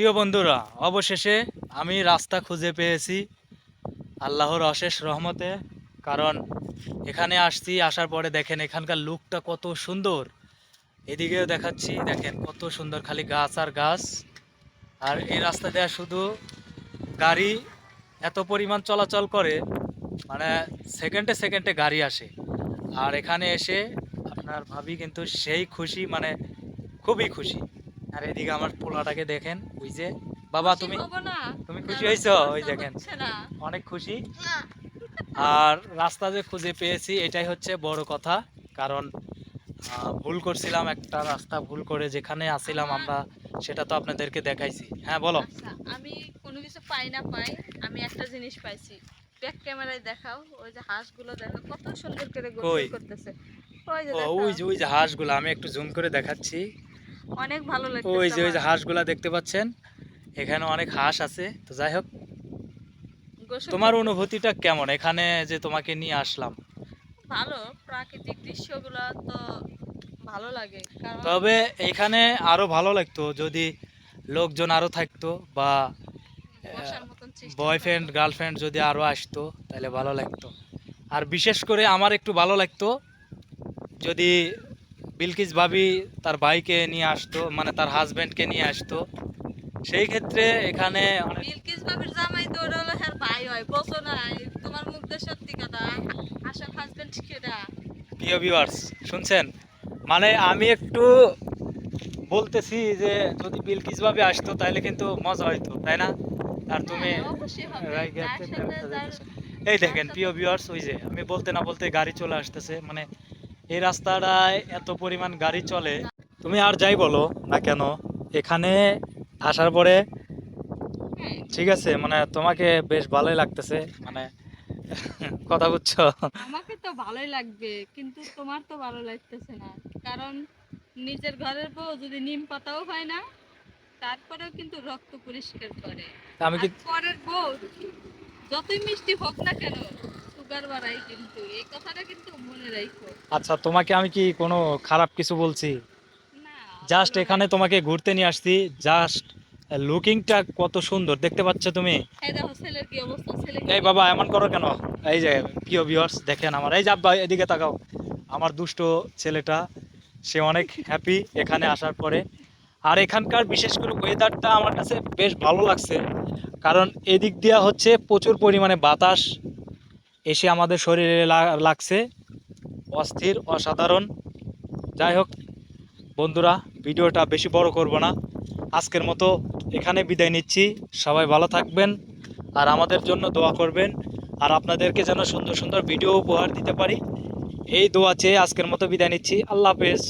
প্রিয় বন্ধুরা, অবশেষে আমি রাস্তা খুঁজে পেয়েছি আল্লাহর অশেষ রহমতে, কারণ এখানে আসছি, আসার পরে দেখেন এখানকার লুকটা কত সুন্দর। এদিকেও দেখাচ্ছি, দেখেন কত সুন্দর খালি গাছ আর গাছ। আর এই রাস্তা দেওয়া শুধু গাড়ি এত পরিমাণ চলাচল করে মানে সেকেন্ডে সেকেন্ডে গাড়ি আসে। আর এখানে এসে আপনার ভাবি কিন্তু সেই খুশি মানে খুবই খুশি। আর এদিকে আমার পোলাটাকে দেখেন ওই যে বাবা তুমি তুমি খুশি হয়েছো? ওই দেখেন। অনেক খুশি। আর রাস্তা যে খুঁজে পেয়েছি এটাই হচ্ছে বড় কথা কারণ আহ, ভুল করছিলাম একটা রাস্তা ভুল করে যেখানে আসছিলাম আমরা সেটা তো আপনাদেরকে দেখাইছি। হ্যাঁ বলো। আচ্ছা আমি কোনো কিছু পাই না পাই আমি একটা জিনিস পাইছি। ব্যাক ক্যামেরায় দেখাও ওই যে হাঁসগুলো দেখো কত সুন্দর করে? গোসল করতেছে। ওই যে ওই যে ওই যে হাঁসগুলো আমি একটু জুম করে দেখাচ্ছি। অনেক ভালো লাগছে ওই যে ওই যে হাঁসগুলা দেখতে পাচ্ছেন এখানে অনেক হাঁস আছে। তো যাই হোক তোমার অনুভূতিটা কেমন? এখানে যে তোমাকে নিয়ে আসলাম। ভালো প্রাকৃতিক দৃশ্যগুলো তো ভালো লাগে তবে এখানে আরও ভালো লাগতো যদি লোকজন আরও থাকতো বা বয়ফ্রেন্ড গার্লফ্রেন্ড যদি আরও আসতো তাহলে ভালো লাগতো। আর বিশেষ করে আমার একটু ভালো লাগতো যদি বিলকিস ভাবি তার ভাইকে নিয়ে আসতো মানে তার হাজবেন্ডকে নিয়ে আসতো। সেই ক্ষেত্রে এখানে বিলকিস বাবির জামাই তো হলো হ্যাঁ ভাই হয় বলছো না তোমার মুখ দিয়ে সত্যি কথা হাজবেন্ড কেটা প্রিয় ভিউয়ার্স শুনছেন? মানে আমি একটু বলতেছি যে যদি বিলকিস ভাবে আসতো তাহলে কিন্তু মজা হইতো তাই না? আর তুমি হ্যাঁ। এই দেখেন প্রিয় ভিউয়ার্স ওই যে আমি বলতে না বলতে গাড়ি চলে আসতেছে মানে এই রাস্তাটায় এত পরিমাণ গাড়ি চলে। তুমি আর যাই বলো না কেন এখানে আসার পরে ঠিক আছে মানে তোমাকে বেশ ভালোই লাগতেছে মানে কথা বুঝছ? আমাকে তো ভালোই লাগবে কিন্তু তোমার তো ভালো লাগতেছে না। কারণ নিজের ঘরের বউ যদি নিম পাতাও হয় না তারপরেও কিন্তু রক্ত পরিষ্কার করে। আমি কি পরের বউ যতই মিষ্টি হোক না কেন সুগার বাড়াই কিন্তু এই কথাটা কিন্তু মনে রাখো। আচ্ছা তোমাকে আমি কি কোনো খারাপ কিছু বলছি? জাস্ট এখানে তোমাকে ঘুরতে নিয়ে আসছি জাস্ট লুকিংটা কত সুন্দর দেখতে পাচ্ছ তুমি। এই বাবা এমন করো কেন? এই যে প্রিয় ভিউয়ার্স দেখেন আমার। এই যে আব্বা এদিকে তাকাও। আমার দুষ্ট ছেলেটা সে অনেক হ্যাপি এখানে আসার পরে। আর এখানকার বিশেষ করে ওয়েদারটা আমার কাছে বেশ ভালো লাগছে। কারণ এদিক দিয়া হচ্ছে প্রচুর পরিমাণে বাতাস এসে আমাদের শরীরে লাগছে। অস্থির, অসাধারণ। যাই হোক, বন্ধুরা, ভিডিওটা বেশি বড় করব না। আজকের মতো এখানে বিদায় নিচ্ছি। সবাই ভালো থাকবেন আর আমাদের জন্য দোয়া করবেন। আর আপনাদেরকে যেন সুন্দর সুন্দর ভিডিও উপহার দিতে পারি। এই দোয়া চেয়ে আজকের মতো বিদায় নিচ্ছি। আল্লাহ হাফেজ।